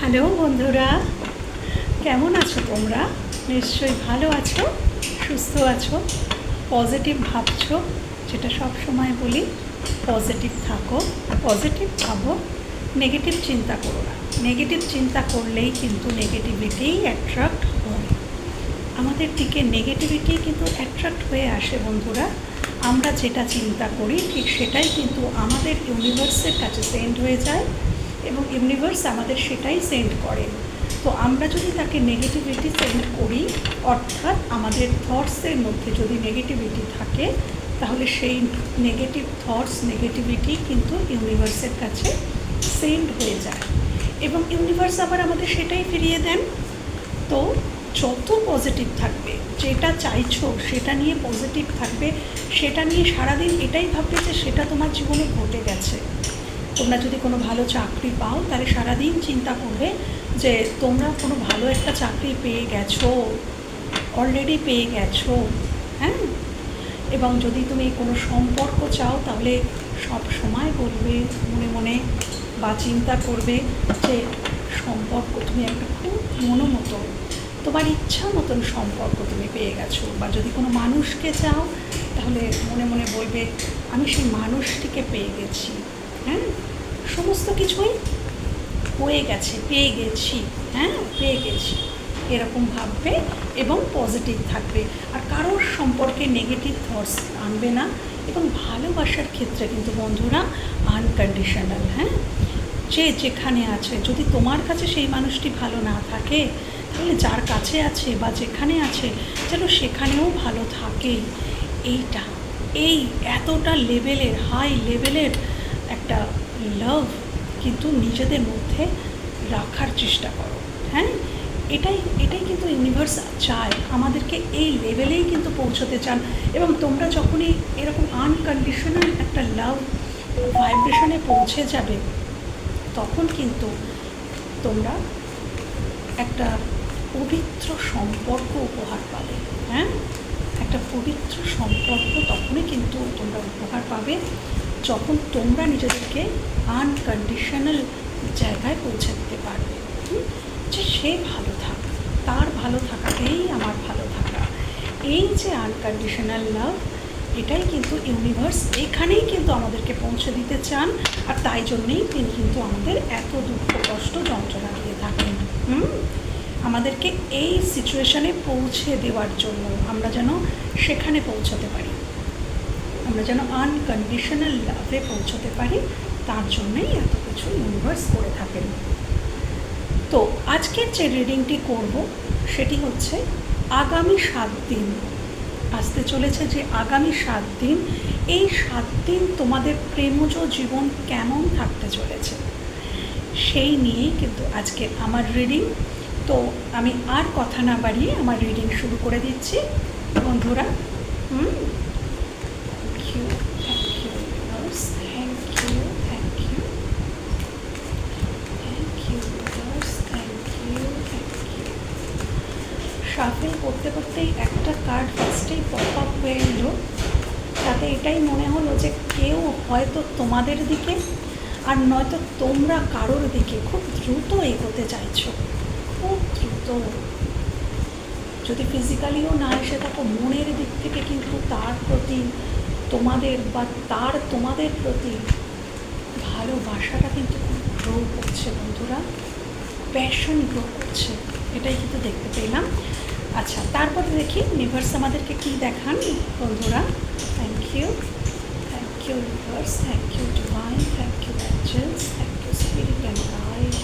Hello বন্ধুরা, কেমন আছো তোমরা? নিশ্চয়ই ভালো আছো, সুস্থ আছো পজিটিভ ভাবছ, যেটা সব সময় বলি পজিটিভ থাকো পজিটিভ ভাবো নেগেটিভ চিন্তা করো না। নেগেটিভ চিন্তা করলেই কিন্তু নেগেটিভিটিই অ্যাট্রাক্ট হয়। আমাদের দিকে নেগেটিভিটি কিন্তু অ্যাট্রাক্ট হয়ে আসে বন্ধুরা। আমরা যেটা চিন্তা করি, ঠিক সেটাই কিন্তু আমাদের ইউনিভার্সের কাছে সেন্ড হয়ে যায়। এবং ইউনিভার্স আমাদের সেটাই সেন্ড করে। তো আমরা যদি তাকে নেগেটিভিটি সেন্ড করি, অর্থাৎ আমাদের থটসের মধ্যে যদি নেগেটিভিটি থাকে, তাহলে সেই নেগেটিভ থটস নেগেটিভিটি কিন্তু ইউনিভার্সের কাছে সেন্ড হয়ে যায়। এবং ইউনিভার্স আবার আমাদের সেটাই ফিরিয়ে দেন। তো যত পজিটিভ থাকবে, যেটা চাইছো সেটা নিয়ে পজিটিভ থাকবে, সেটা নিয়ে সারাদিন এটাই ভাববে যে সেটা তোমার জীবনে ঘটে গেছে। তোমরা যদি কোনো ভালো চাকরি পাও, তাহলে সারাদিন চিন্তা করবে যে তোমরা কোনো ভালো একটা চাকরি পেয়ে গেছো অলরেডি পেয়ে গেছো হ্যাঁ? এবং যদি তুমি কোনো সম্পর্ক চাও, তাহলে সব সময় বলবে, মনে মনে বা চিন্তা করবে যে সম্পর্ক তুমি একটা খুব মনোমতো তোমার ইচ্ছা মতন সম্পর্ক তুমি পেয়ে গেছো। বা যদি কোনো মানুষকে চাও, তাহলে মনে মনে বলবে, আমি সেই মানুষটিকে পেয়ে গেছি। হ্যাঁ? সমস্ত কিছুই হয়ে গেছে, পেয়ে গেছি হ্যাঁ? পেয়ে গেছি। এরকম ভাববে এবং পজিটিভ থাকবে। আর কারোর সম্পর্কে নেগেটিভ থটস আনবে না এবং ভালোবাসার ক্ষেত্রে কিন্তু বন্ধুরা আনকন্ডিশনাল হ্যাঁ? যে যেখানে আছে, যদি তোমার কাছে সেই মানুষটি ভালো না থাকে, তাহলে যার কাছে আছে বা যেখানে আছে যেন সেখানেও ভালো থাকে এইটা, এই এতটা লেভেলের হাই লেভেলের একটা লাভ কিন্তু নিজেদের মধ্যে রাখার চেষ্টা করো হ্যাঁ? এটাই এটাই কিন্তু ইউনিভার্স চায়, আমাদেরকে এই লেভেলেই কিন্তু পৌঁছতে চান। এবং তোমরা যখনই এরকম আনকন্ডিশনাল একটা লাভ ভাইব্রেশনে পৌঁছে যাবে, তখন কিন্তু তোমরা একটা পবিত্র সম্পর্ক উপহার পাবে হ্যাঁ? একটা পবিত্র সম্পর্ক তখনই কিন্তু তোমরা উপহার পাবে। যখন তোমরা নিজেদেরকে আনকন্ডিশনাল জায়গায় পৌঁছে দিতে পারবে? যে সে ভালো থাক, তার ভালো থাকাতেই আমার ভালো থাকা এই যে আনকন্ডিশনাল লাভ এটাই কিন্তু ইউনিভার্স এখানেই কিন্তু আমাদেরকে পৌঁছে দিতে চান, আর তাই জন্যেই তিনি কিন্তু আমাদের এত দুঃখ, কষ্ট, যন্ত্রণা দিয়ে থাকেন, হুম আমাদেরকে এই সিচুয়েশানে পৌঁছে দেওয়ার জন্য আমরা যেন সেখানে পৌঁছাতে পারি আমরা যেন আনকন্ডিশনাল লাভে পৌঁছতে পারি, তার জন্যই এত কিছু ইউনিভার্স করে থাকেন। তো আজকের যে রিডিংটি করব, সেটি হচ্ছে, আগামী সাত দিন। আসতে চলেছে যে আগামী সাত দিন, এই সাত দিন তোমাদের প্রেমজ জীবন কেমন থাকতে চলেছে? সেই নিয়েই কিন্তু আজকে আমার রিডিং তো আমি আর কথা না বাড়িয়ে আমার রিডিং শুরু করে দিচ্ছি। বন্ধুরা, হুম thank you thank you thank you thank you thank you thank you thank you shuffle করতে একটা কার্ড ফার্স্টেই পপ আপ হয়ে এলো। তাতে এটাই মনে হলো যে কেউ হয়তো তোমাদের দিকে আর নয়তো তোমরা কারোর দিকে খুব দ্রুত এগোতে চাইছো। খুব দ্রুত। যদি ফিজিক্যালিও না এসে থাকো, মনের দিক থেকে কিন্তু তার প্রতি তোমাদের বা তার তোমাদের প্রতি ভালোবাসাটা কিন্তু খুব গ্রো করছে বন্ধুরা। প্যাশন গ্রো করছে। এটাই কিন্তু দেখতে পেলাম। আচ্ছা তারপরে দেখি ইউনিভার্স আমাদেরকে কী দেখান বন্ধুরা। Thank you thank you universe thank you divine thank you angels thank you spirit and guide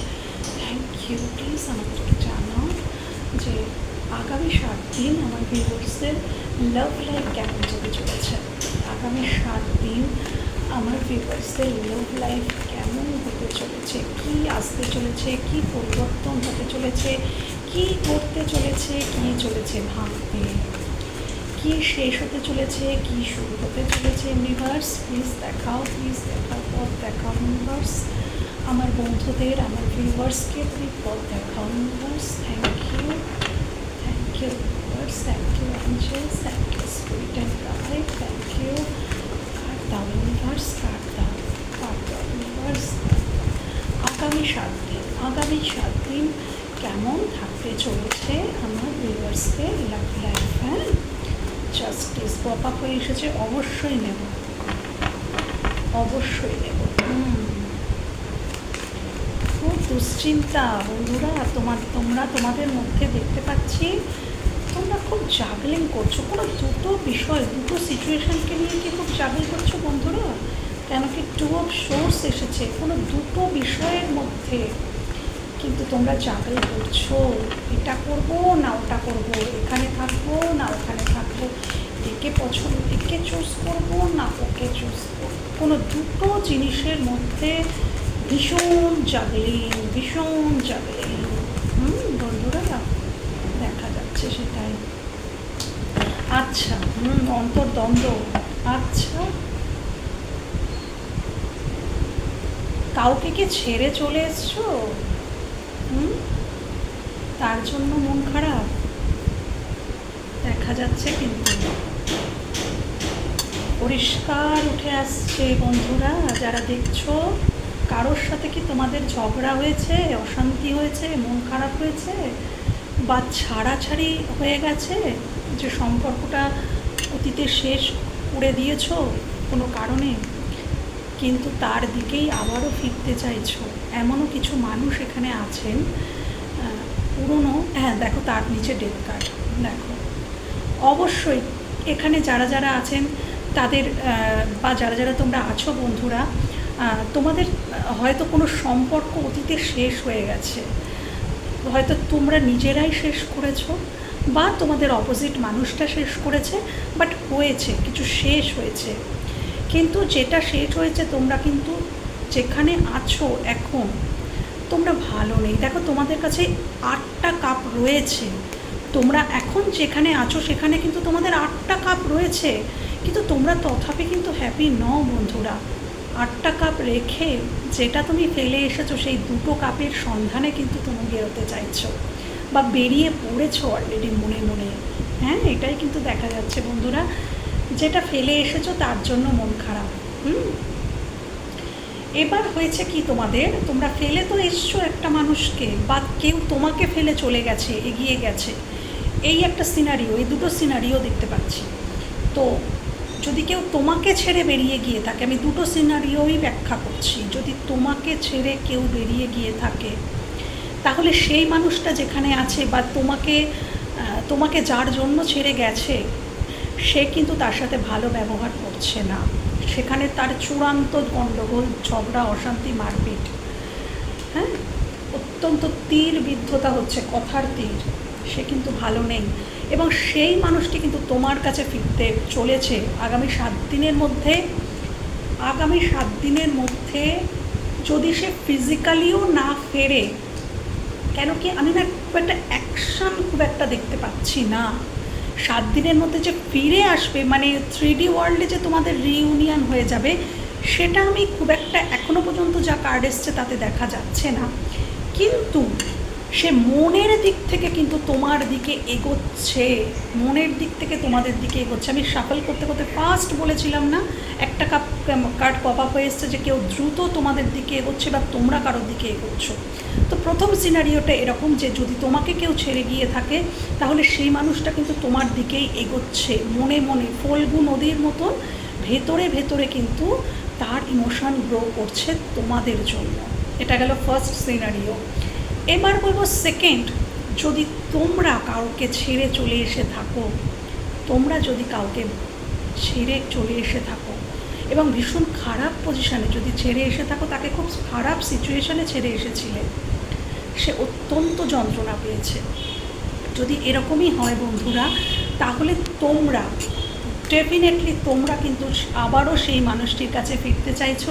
thank you please আমাদেরকে জানাও যে আগামী সাত দিন আমার ভিউয়ার্সদের লাভ লাইফ কেমন যেতে চলেছে। আগামী সাত দিন আমার ভিউয়ার্সদের লাভ লাইফ কেমন হতে চলেছে, কি আসতে চলেছে, কি পরিবর্তন হতে চলেছে কি করতে চলেছে, কি চলেছে ভাবতে? কি শেষ হতে চলেছে, কি শুরু হতে চলেছে? ইউনিভার্স প্লিজ দেখাও প্লিজ দেখাও পথ দেখাও ইউনিভার্স আমার বন্ধুদের, আমার ভিউয়ার্সকে তুমি পথ দেখাও universe thank you thank you universe thank you angels thank you spirit and guide thank you কার দাও ইউনিভার্স কার দাও কার দাও ইউনিভার্স আগামী সাত দিন, আগামী সাত দিন কেমন কেমন থাকতে চলেছে আমার ভিউয়ার্সকে লাভ লাইফ হ্যাঁ জাস্টিস পপ আপ হয়ে এসেছে, অবশ্যই নেব। অবশ্যই নেব। খুব দুশ্চিন্তা, বন্ধুরা, তোমার, তোমরা তোমাদের মধ্যে দেখতে পাচ্ছি, তোমরা খুব জাগলিং করছ। কোনো দুটো বিষয়, দুটো সিচুয়েশানকে নিয়ে কি খুব জাগল করছ বন্ধুরা? কেন কি টু অফ সোর্স এসেছে। কোনো দুটো বিষয়ের মধ্যে কিন্তু তোমরা জাগল করছ। এটা করব না ওটা করব? এখানে থাকব না ওখানে থাকব? একে পছন্দ, একে চুজ করব না ওকে চুজ করব? কোনো দুটো জিনিসের মধ্যে ভীষণ জাগলিং ভীষণ জাগলিং হুম, বন্ধুরা, দেখা যাচ্ছে সেটাই। আচ্ছা হুম, অন্তর্দ্বন্দ্ব। আচ্ছা। কাউকে কি ছেড়ে চলে এসছো? তার জন্য মন খারাপ? দেখা যাচ্ছে কিন্তু। পরিষ্কার উঠে আসছে বন্ধুরা, যারা দেখছ, কারোর সাথে কি তোমাদের ঝগড়া হয়েছে, অশান্তি হয়েছে, মন খারাপ হয়েছে, বা ছাড়াছাড়ি হয়ে গেছে, যে সম্পর্কটা অতীতে শেষ করে দিয়েছ কোনো কারণে? কিন্তু তার দিকেই আবারও ফিরতে চাইছো। এমনও কিছু মানুষ এখানে আছেন পুরনো হ্যাঁ দেখো তার নিচে ডেথ কার্ড দেখো। অবশ্যই এখানে যারা যারা আছেন, তাদের বা যারা যারা তোমরা আছো বন্ধুরা তোমাদের হয়তো কোনো সম্পর্ক অতীতে শেষ হয়ে গেছে। হয়তো তোমরা নিজেরাই শেষ করেছ, বা তোমাদের অপোজিট মানুষটা শেষ করেছে বাট হয়েছে, কিছু শেষ হয়েছে। কিন্তু যেটা শেষ হয়েছে, তোমরা কিন্তু যেখানে আছো এখন, তোমরা ভালো নেই। দেখো, তোমাদের কাছে আটটা কাপ রয়েছে। তোমরা এখন যেখানে আছো, সেখানে কিন্তু তোমাদের আটটা কাপ রয়েছে। কিন্তু তোমরা তথাপি কিন্তু হ্যাপি নও, বন্ধুরা। আটটা কাপ রেখে যেটা তুমি ফেলে এসেছ, সেই দুটো কাপের সন্ধানে কিন্তু তুমি বেরোতে চাইছো বা বেরিয়ে পড়েছো অলরেডি মনে মনে। হ্যাঁ এটাই কিন্তু দেখা যাচ্ছে, বন্ধুরা। যেটা ফেলে এসেছ, তার জন্য মন খারাপ। হুম? এবার হয়েছে কি তোমাদের? তোমরা ফেলে তো এসছো একটা মানুষকে, বা কেউ তোমাকে ফেলে চলে গেছে, এগিয়ে গেছে। এই একটা সিনারিও এই দুটো সিনারিও দেখতে পাচ্ছি। তো যদি কেউ তোমাকে ছেড়ে বেরিয়ে গিয়ে থাকে, আমি দুটো সিনারিওই ব্যাখ্যা করছি। যদি তোমাকে ছেড়ে কেউ বেরিয়ে গিয়ে থাকে, তাহলে সেই মানুষটা যেখানে আছে বা তোমাকে তোমাকে যার জন্য ছেড়ে গেছে, সে কিন্তু তার সাথে ভালো ব্যবহার করছে না। সেখানে তার চূড়ান্ত গণ্ডগোল ঝগড়া, অশান্তি, মারপিট। হ্যাঁ? অত্যন্ত তীর বিদ্ধতা হচ্ছে, কথার তীর। সে কিন্তু ভালো নেই। এবং সেই মানুষটি কিন্তু তোমার কাছে ফিরতে চলেছে আগামী সাত দিনের মধ্যে। আগামী সাত দিনের মধ্যে যদি সে ফিজিক্যালিও না ফেরে, কেন কি আমি না খুব একটা অ্যাকশন খুব একটা দেখতে পাচ্ছি না। সাত দিনের মধ্যে যে ফিরে আসবে মানে থ্রি ডি ওয়ার্ল্ডে যে তোমাদের রিউনিয়ন হয়ে যাবে, সেটা আমি খুব একটা এখনও পর্যন্ত যা কার্ড এসছে তাতে দেখা যাচ্ছে না। কিন্তু সে মনের দিক থেকে কিন্তু তোমার দিকে এগোচ্ছে, মনের দিক থেকে তোমাদের দিকে এগোচ্ছে। আমি সাফল করতে করতে ফার্স্ট বলেছিলাম না, একটা কাপ কার্ড পপ আপ হয়ে এসছে যে কেউ দ্রুত তোমাদের দিকে এগোচ্ছে বা তোমরা কারোর দিকে এগোচ্ছ। তো প্রথম সিনারিওটা এরকম যে যদি তোমাকে কেউ ছেড়ে গিয়ে থাকে, তাহলে সেই মানুষটা কিন্তু তোমার দিকেই এগোচ্ছে। মনে মনে ফলগু নদীর মতন ভেতরে ভেতরে কিন্তু তার ইমোশন গ্রো করছে তোমাদের জন্য। এটা গেল ফার্স্ট সিনারিও এবার বলব সেকেন্ড যদি তোমরা কাউকে ছেড়ে চলে এসে থাকো, তোমরা যদি কাউকে ছেড়ে চলে এসে থাকো এবং ভীষণ খারাপ পজিশানে যদি ছেড়ে এসে থাকো, তাকে খুব খারাপ সিচুয়েশানে ছেড়ে এসেছিলে, সে অত্যন্ত যন্ত্রণা পেয়েছে। যদি এরকমই হয় বন্ধুরা, তাহলে তোমরা ডেফিনেটলি তোমরা কিন্তু আবারও সেই মানুষটির কাছে ফিরতে চাইছো,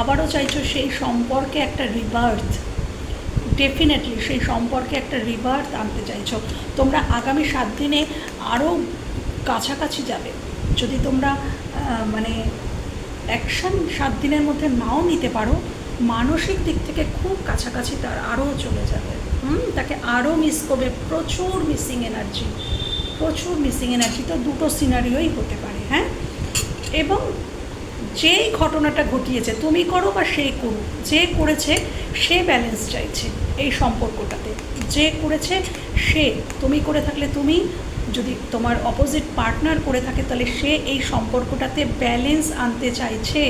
আবারও চাইছো সেই সম্পর্কে একটা রিবার্থ ডেফিনেটলি সেই সম্পর্কে একটা রিবার্থ আনতে চাইছো। তোমরা আগামী সাত দিনে আরও কাছাকাছি যাবে। যদি তোমরা মানে অ্যাকশন সাত দিনের মধ্যে নাও নিতে পারো, মানসিক দিক থেকে খুব কাছাকাছি তার আরও চলে যাবে। হুম? তাকে আরও মিস করবে। প্রচুর মিসিং এনার্জি প্রচুর মিসিং এনার্জি তো দুটো সিনারিওই হতে পারে হ্যাঁ? এবং যেই ঘটনাটা ঘটিয়েছে, তুমি করো বা সে করুক, যে করেছে সে ব্যালেন্স চাইছে এই সম্পর্কটাতে। যে করেছে সে, তুমি করে থাকলে তুমি, যদি তোমার অপোজিট পার্টনার করে থাকে তাহলে সে এই সম্পর্কটাতে ব্যালেন্স আনতে চাইছে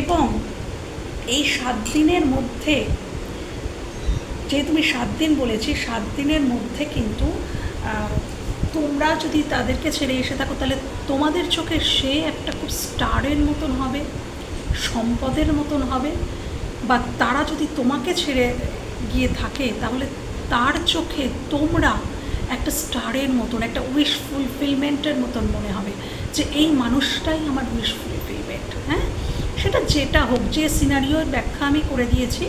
এবং এই সাত দিনের মধ্যে যে তুমি সাত দিন বলেছি, সাত দিনের মধ্যে কিন্তু তোমরা যদি তাদেরকে ছেড়ে এসে থাকো, তাহলে তোমাদের চোখে সে একটা খুব স্টারের মতন হবে, সম্পদের মতন হবে। বা তারা যদি তোমাকে ছেড়ে গিয়ে থাকে, তাহলে তার চোখে তোমরা একটা স্টারের মতন, একটা উইশ ফুলফিলমেন্টের মতন মনে হবে যে এই মানুষটাই আমার উইশ ফুলফিলমেন্ট হ্যাঁ? সেটা যেটা হোক, যে সিনারিওর ব্যাখ্যা আমি করে দিয়েছি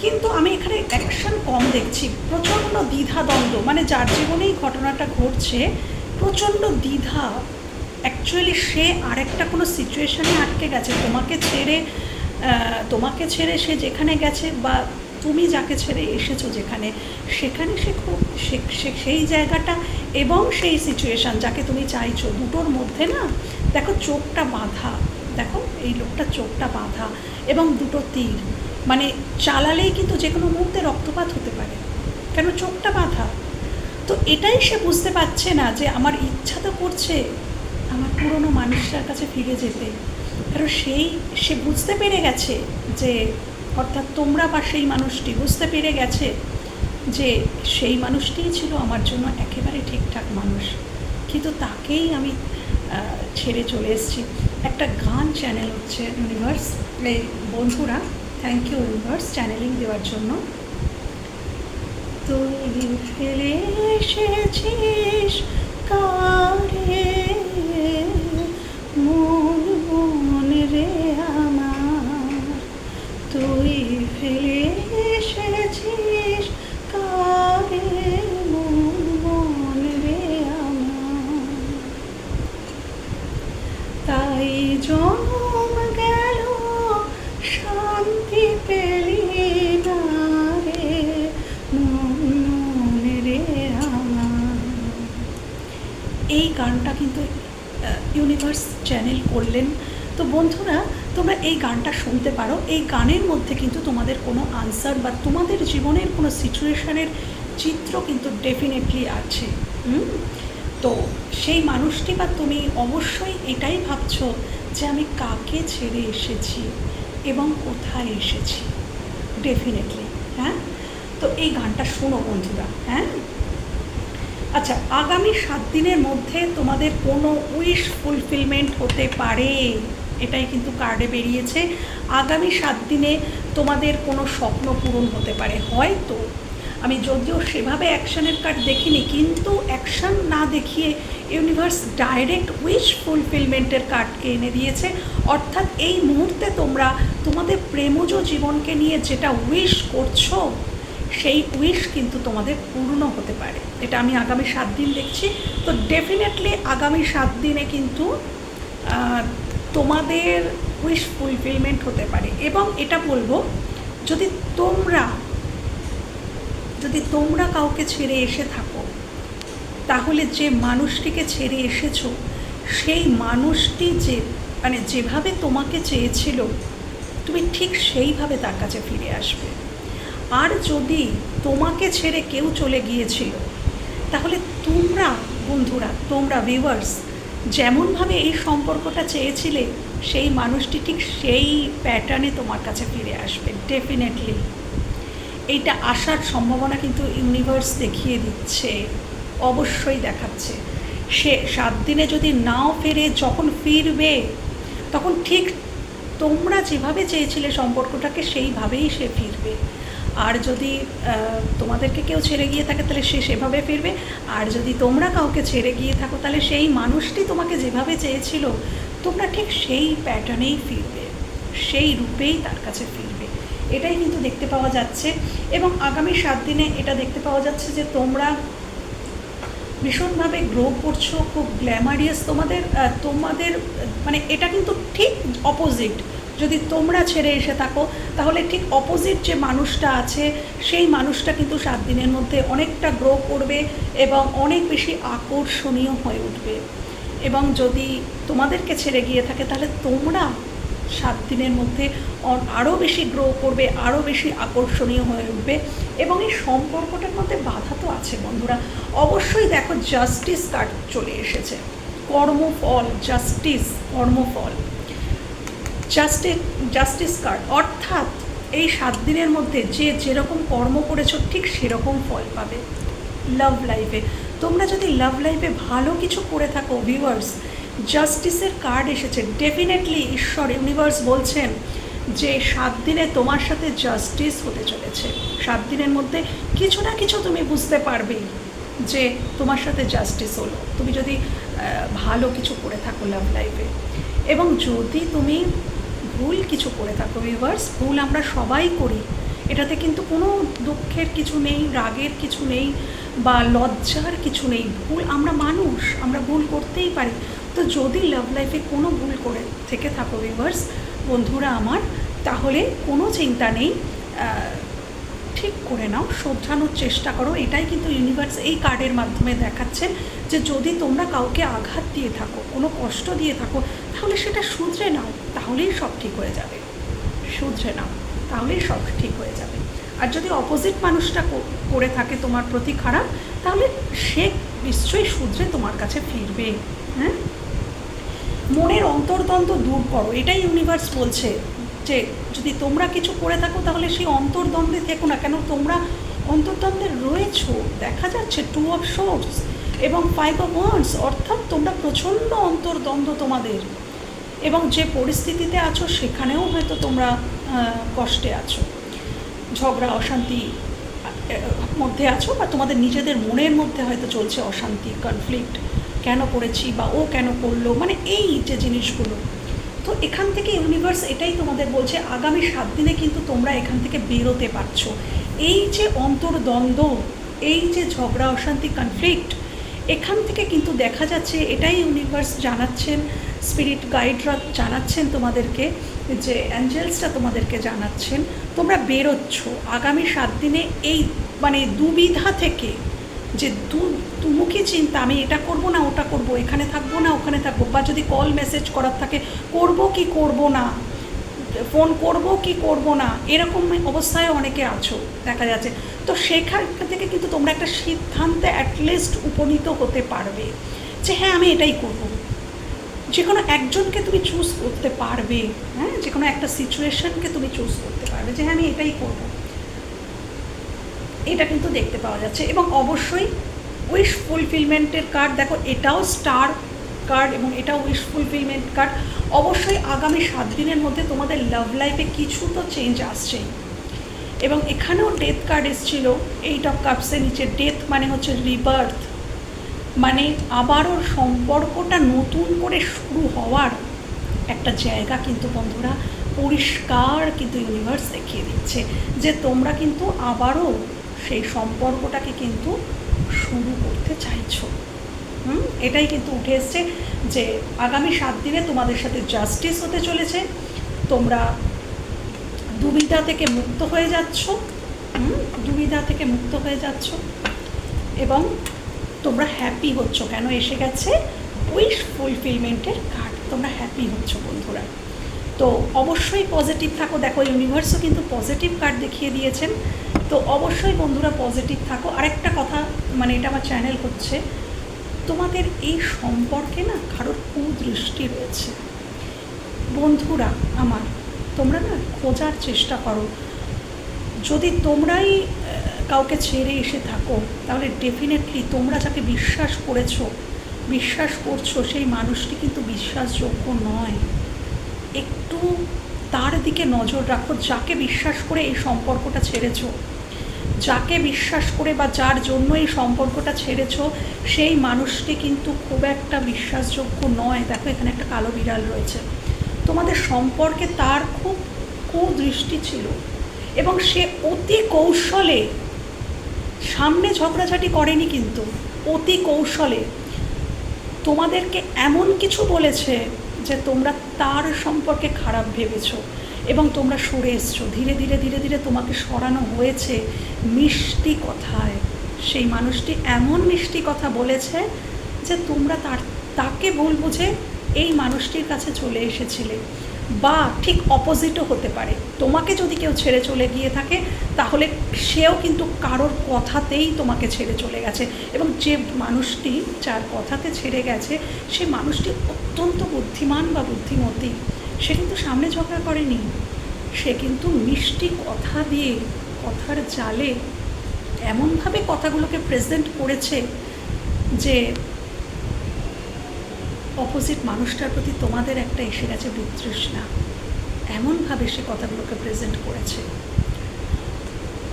কিন্তু আমি এখানে অ্যাকশন কম দেখছি। প্রচণ্ড দ্বিধাদ্বন্দ্ব মানে যার জীবনেই ঘটনাটা ঘটছে, প্রচণ্ড দ্বিধা। অ্যাকচুয়ালি সে আরেকটা কোনো সিচুয়েশানে আটকে গেছে। তোমাকে ছেড়ে তোমাকে ছেড়ে সে যেখানে গেছে বা তুমি যাকে ছেড়ে এসেছ যেখানে, সেখানে সে খুব সেই জায়গাটা এবং সেই সিচুয়েশান যাকে তুমি চাইছো। দুটোর মধ্যে না, দেখো চোখটা বাঁধা। দেখো, এই লোকটা চোখটা বাঁধা এবং দুটো তীর। মানে চালালেই কিন্তু যে কোনো মুহূর্তে রক্তপাত হতে পারে, কেন চোখটা বাঁধা? তো এটাই সে বুঝতে পারছে না যে আমার ইচ্ছা তো করছে আমার পুরনো মানুষটার কাছে ফিরে যেতে। কারণ সেই, সে বুঝতে পেরে গেছে যে, অর্থাৎ তোমরা বা সেই মানুষটি বুঝতে পেরে গেছে যে সেই মানুষটিই ছিল আমার জন্য একেবারে ঠিকঠাক মানুষ। কিন্তু তাকেই আমি ছেড়ে চলে এসেছি। একটা গান চ্যানেল হচ্ছে ইউনিভার্স এই বন্ধুরা থ্যাংক ইউ ইউনিভার্স চ্যানেলিং দেওয়ার জন্য। তুই ফেলে এসেছিস কারে? মন না রে রে এই গানটা কিন্তু ইউনিভার্স চ্যানেল করলেন। তো বন্ধুরা, তোমরা এই গানটা শুনতে পারো। এই গানের মধ্যে কিন্তু তোমাদের কোনো আনসার বা তোমাদের জীবনের কোনো সিচুয়েশনের চিত্র কিন্তু ডেফিনেটলি আছে? তো সেই মানুষটি বা তুমি অবশ্যই এটাই ভাবছ যে আমি কাকে ছেড়ে এসেছি? এবং কোথায় এসেছি? ডেফিনেটলি হ্যাঁ? তো এই গানটা শোনো বন্ধুরা হ্যাঁ? আচ্ছা আগামী সাত দিনের মধ্যে তোমাদের কোনো উইশ ফুলফিলমেন্ট হতে পারে, এটাই কিন্তু কার্ডে বেরিয়েছে। আগামী সাত দিনে তোমাদের কোনো স্বপ্ন পূরণ হতে পারে, হয়তো আমি যদিও সেভাবে অ্যাকশানের কার্ড দেখিনি, কিন্তু অ্যাকশন না দেখিয়ে ইউনিভার্স ডাইরেক্ট উইশ ফুলফিলমেন্টের কার্ডকে এনে দিয়েছে। অর্থাৎ এই মুহূর্তে তোমরা তোমাদের প্রেমজ জীবনকে নিয়ে যেটা উইশ করছ, সেই উইশ কিন্তু তোমাদের পূর্ণ হতে পারে। এটা আমি আগামী সাত দিন দেখছি। তো ডেফিনেটলি আগামী সাত দিনে কিন্তু তোমাদের উইশ ফুলফিলমেন্ট হতে পারে। এবং এটা বলব, যদি তোমরা যদি তোমরা কাউকে ছেড়ে এসে থাকো, তাহলে যে মানুষটিকে ছেড়ে এসেছ, সেই মানুষটি যে মানে যেভাবে তোমাকে চেয়েছিল, তুমি ঠিক সেইভাবে তার কাছে ফিরে আসবে। আর যদি তোমাকে ছেড়ে কেউ চলে গিয়েছিল, তাহলে তোমরা বন্ধুরা, তোমরা ভিউয়ার্স যেমনভাবে এই সম্পর্কটা চেয়েছিলে, সেই মানুষটি ঠিক সেই প্যাটার্নে তোমার কাছে ফিরে আসবে ডেফিনেটলি এইটা আসার সম্ভাবনা কিন্তু ইউনিভার্স দেখিয়ে দিচ্ছে, অবশ্যই দেখাচ্ছে। সে সাত দিনে যদি নাও ফেরে, যখন ফিরবে, তখন ঠিক তোমরা যেভাবে চেয়েছিলে সম্পর্কটাকে, সেইভাবেই সে ফিরবে। আর যদি তোমাদেরকে কেউ ছেড়ে গিয়ে থাকে, তাহলে সে সেভাবে ফিরবে। আর যদি তোমরা কাউকে ছেড়ে গিয়ে থাকো, তাহলে সেই মানুষটি তোমাকে যেভাবে চেয়েছিল, তোমরা ঠিক সেই প্যাটার্নেই ফিরবে। সেই রূপেই তার কাছে ফিরবে। এটাই কিন্তু দেখতে পাওয়া যাচ্ছে। এবং আগামী সাত দিনে এটা দেখতে পাওয়া যাচ্ছে যে তোমরা ভীষণভাবে গ্রো করছ, খুব গ্ল্যামারিয়াস তোমাদের তোমাদের মানে এটা কিন্তু ঠিক অপোজিট যদি তোমরা ছেড়ে এসে থাকো, তাহলে ঠিক অপোজিট যে মানুষটা আছে, সেই মানুষটা কিন্তু সাত দিনের মধ্যে অনেকটা গ্রো করবে এবং অনেক বেশি আকর্ষণীয় হয়ে উঠবে। এবং যদি তোমাদেরকে ছেড়ে গিয়ে থাকে, তাহলে তোমরা সাত দিনের মধ্যে আরও বেশি গ্রো করবে, আরও বেশি আকর্ষণীয় হয়ে উঠবে এবং এই সম্পর্কটার মধ্যে বাধা তো আছে বন্ধুরা। অবশ্যই দেখো জাস্টিস কার্ড চলে এসেছে। কর্মফল জাস্টিস কর্মফল। জাস্টিস জাস্টিস কার্ড অর্থাৎ এই সাত দিনের মধ্যে যে যেরকম কর্ম করেছ ঠিক সেরকম ফল পাবে। লাভ লাইফে তোমরা যদি লাভ লাইফে ভালো কিছু করে থাকো ভিউয়ার্স জাস্টিসের কার্ড এসেছে। ডেফিনেটলি ঈশ্বর ইউনিভার্স বলছেন যে সাত দিনে তোমার সাথে জাস্টিস হতে চলেছে। সাত দিনের মধ্যে কিছু না কিছু তুমি বুঝতে পারবেই যে তোমার সাথে জাস্টিস হলো। তুমি যদি ভালো কিছু করে থাকো লাভ লাইফে এবং যদি তুমি ভুল কিছু করে থাকো ভিউয়ার্স ভুল আমরা সবাই করি, এটাতে কিন্তু কোনো দুঃখের কিছু নেই, রাগের কিছু নেই বা লজ্জার কিছু নেই। ভুল আমরা মানুষ, আমরা ভুল করতেই পারি। তো যদি লাভ লাইফে কোনো ভুল করে থেকে থাকো ভিভার্স বন্ধুরা আমার, তাহলে কোনো চিন্তা নেই ঠিক করে নাও, শোধরানোর চেষ্টা করো। এটাই কিন্তু ইউনিভার্স এই কার্ডের মাধ্যমে দেখাচ্ছে যে যদি তোমরা কাউকে আঘাত দিয়ে থাকো, কোনো কষ্ট দিয়ে থাকো, তাহলে সেটা শুধরে নাও, তাহলেই সব ঠিক হয়ে যাবে। শুধরে নাও, তাহলেই সব ঠিক হয়ে যাবে। আর যদি অপোজিট মানুষটা করে থাকে তোমার প্রতি খারাপ, তাহলে সে নিশ্চয়ই শুধরে তোমার কাছে ফিরবে হ্যাঁ? মনের অন্তর্দ্বন্দ্ব দূর করো। এটাই ইউনিভার্স বলছে যে যদি তোমরা কিছু করে থাকো তাহলে সেই অন্তর্দ্বন্দ্বে থেকো না। কেন? তোমরা অন্তর্দ্বন্দ্বে রয়েছো। দেখা যাচ্ছে টু অফ শোর্স এবং ফাইভ অফ ওয়ান্স অর্থাৎ তোমরা প্রচণ্ড অন্তর্দ্বন্দ্ব তোমাদের। এবং যে পরিস্থিতিতে আছো সেখানেও হয়তো তোমরা কষ্টে আছো। ঝগড়া, অশান্তি মধ্যে আছো বা তোমাদের নিজেদের মনের মধ্যে হয়তো চলছে অশান্তি কনফ্লিক্ট কেন করেছি বা ও কেন করল মানে এই যে জিনিসগুলো। তো এখান থেকে ইউনিভার্স এটাই তোমাদের বলছে, আগামী সাত দিনে কিন্তু তোমরা এখান থেকে বেরোতে পারছ। এই যে অন্তর্দ্বন্দ্ব, এই যে ঝগড়া, অশান্তি কনফ্লিক্ট এখান থেকে কিন্তু দেখা যাচ্ছে, এটাই ইউনিভার্স জানাচ্ছেন স্পিরিট গাইডরা জানাচ্ছেন তোমাদেরকে, যে অ্যাঞ্জেলসটা তোমাদেরকে জানাচ্ছেন, তোমরা বেরোচ্ছ। আগামী সাত দিনে এই মানে দুবিধা থেকে যে দু দুমুখী চিন্তা, আমি এটা করব না, ওটা করব, এখানে থাকব না, ওখানে থাকব বা যদি কল মেসেজ করার থাকে, করব কি করব না? ফোন করব কি করব না? এরকম অবস্থায় অনেকে আছো, দেখা যাচ্ছে। তো সেখান থেকে কিন্তু তোমরা একটা সিদ্ধান্তে অ্যাটলিস্ট উপনীত হতে পারবে যে হ্যাঁ আমি এটাই করব। যে কোনো একজনকে তুমি চুজ করতে পারবে হ্যাঁ? যে কোনো একটা সিচুয়েশনকে তুমি চুজ করতে পারবে যে হ্যাঁ আমি এটাই করব। এটা কিন্তু দেখতে পাওয়া যাচ্ছে। এবং অবশ্যই উইশ ফুলফিলমেন্টের কার্ড দেখো এটাও স্টার কার্ড এবং এটাও উইশ ফুলফিলমেন্ট কার্ড অবশ্যই আগামী সাত দিনের মধ্যে তোমাদের লাভ লাইফে কিছু তো চেঞ্জ আসছেই। এবং এখানেও ডেথ কার্ড এসেছিল এইট অফ কাপসের নিচে। ডেথ মানে হচ্ছে রিবার্থ মানে আবারও সম্পর্কটা নতুন করে শুরু হওয়ার একটা জায়গা কিন্তু বন্ধুরা, পরিষ্কার কিন্তু ইউনিভার্স দেখিয়ে দিচ্ছে যে তোমরা কিন্তু আবারও সেই সম্পর্কটাকে কিন্তু শুরু করতে চাইছো। হুম? এটাই কিন্তু উঠে এসছে যে আগামী সাত দিনে তোমাদের সাথে জাস্টিস হতে চলেছে। তোমরা দুবিধা থেকে মুক্ত হয়ে যাচ্ছ। হুম? দুবিধা থেকে মুক্ত হয়ে যাচ্ছ। এবং তোমরা হ্যাপি হচ্ছ। কেন এসে গেছে? উইশ ফুলফিলমেন্টের কার্ড তোমরা হ্যাপি হচ্ছ বন্ধুরা। তো অবশ্যই পজিটিভ থাকো। দেখো ইউনিভার্সও কিন্তু পজিটিভ কার্ড দেখিয়ে দিয়েছেন। তো অবশ্যই বন্ধুরা পজিটিভ থাকো। আরেকটা কথা মানে এটা আমার চ্যানেল হচ্ছে, তোমাদের এই সম্পর্কে না কারোর কুদৃষ্টি রয়েছে। বন্ধুরা আমার, তোমরা না খোঁজার চেষ্টা করো। যদি তোমরাই কাউকে ছেড়ে এসে থাকো, তাহলে ডেফিনেটলি তোমরা যাকে বিশ্বাস করেছ, বিশ্বাস করছ, সেই মানুষটি কিন্তু বিশ্বাসযোগ্য নয়। একটু তার দিকে নজর রাখো, যাকে বিশ্বাস করে এই সম্পর্কটা ছেড়েছ। যাকে বিশ্বাস করে বা যার জন্য এই সম্পর্কটা ছেড়েছ, সেই মানুষটি কিন্তু খুব একটা বিশ্বাসযোগ্য নয়। দেখো, এখানে একটা কালো বিড়াল রয়েছে। তোমাদের সম্পর্কে তার খুব কুদৃষ্টি ছিল এবং সে অতি কৌশলে, সামনে ঝগড়াঝাটি করেনি কিন্তু, অতি কৌশলে তোমাদেরকে এমন কিছু বলেছে যে তোমরা তার সম্পর্কে খারাপ ভেবেছ এবং তোমরা সরে এসছো। ধীরে ধীরে ধীরে ধীরে তোমাকে সরানো হয়েছে মিষ্টি কথায়। সেই মানুষটি এমন মিষ্টি কথা বলেছে যে তোমরা তার, তাকে বলব যে এই মানুষটির কাছে চলে এসেছিলে। বা ঠিক অপোজিটও হতে পারে। তোমাকে যদি কেউ ছেড়ে চলে গিয়ে থাকে, তাহলে সেও কিন্তু কারোর কথাতেই তোমাকে ছেড়ে চলে গেছে। এবং যে মানুষটি যার কথাতে ছেড়ে গেছে, সে মানুষটি অত্যন্ত বুদ্ধিমান বা বুদ্ধিমতী। সে কিন্তু সামনে ঝগড়া করেনি। সে কিন্তু মিষ্টি কথা দিয়ে, কথার জালে এমনভাবে কথাগুলোকে প্রেজেন্ট করেছে যে অপোজিট মানুষটার প্রতি তোমাদের একটা এসে গেছে বিতৃষ্ণা। এমনভাবে সে কথাগুলোকে প্রেজেন্ট করেছে।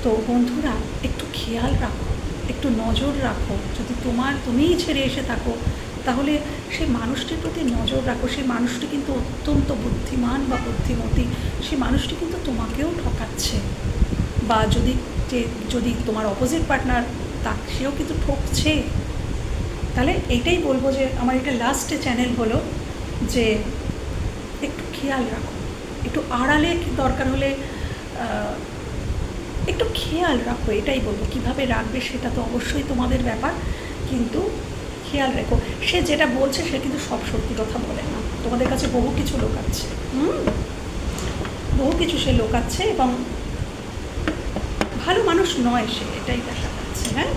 তো বন্ধুরা, একটু খেয়াল রাখো, একটু নজর রাখো। যদি তোমার, তুমিই ছেড়ে এসে থাকো, তাহলে সেই মানুষটির প্রতি নজর রাখো। সেই মানুষটি কিন্তু অত্যন্ত বুদ্ধিমান বা বুদ্ধিমতী। সেই মানুষটি কিন্তু তোমাকেও ঠকাচ্ছে। বা যদি যে, যদি তোমার অপোজিট পার্টনার তা সেও কিন্তু ঠকছে। তাহলে এইটাই বলব যে আমার এটা লাস্টে চ্যানেল হলো যে একটু খেয়াল রাখো। একটু আড়ালে দরকার হলে একটু খেয়াল রাখো, এটাই বলব। কীভাবে রাখবে সেটা তো অবশ্যই তোমাদের ব্যাপার, কিন্তু খেয়াল রেখো। সে যেটা বলছে সে কিন্তু সব সত্যি কথা বলে না। তোমাদের কাছে বহু কিছু লোকাচ্ছে হুম? বহু কিছু সে লোকাচ্ছে এবং ভালো মানুষ নয় সে, এটাই দেখা যাচ্ছে হ্যাঁ?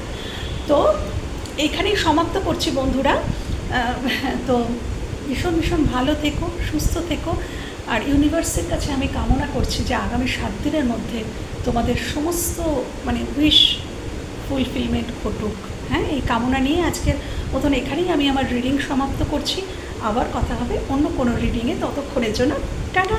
তো এইখানেই সমাপ্ত করছি বন্ধুরা। তো ভীষণ ভীষণ ভালো থেকো, সুস্থ থেকো। আর ইউনিভার্সের কাছে আমি কামনা করছি যে আগামী সাত দিনের মধ্যে তোমাদের সমস্ত মানে উইশ ফুলফিলমেন্ট ঘটুক। হ্যাঁ এই কামনা নিয়ে আজকের মতন এখানেই আমি আমার রিডিং সমাপ্ত করছি। আবার কথা হবে অন্য কোনো রিডিংয়ে ততক্ষণের জন্য। টাটা!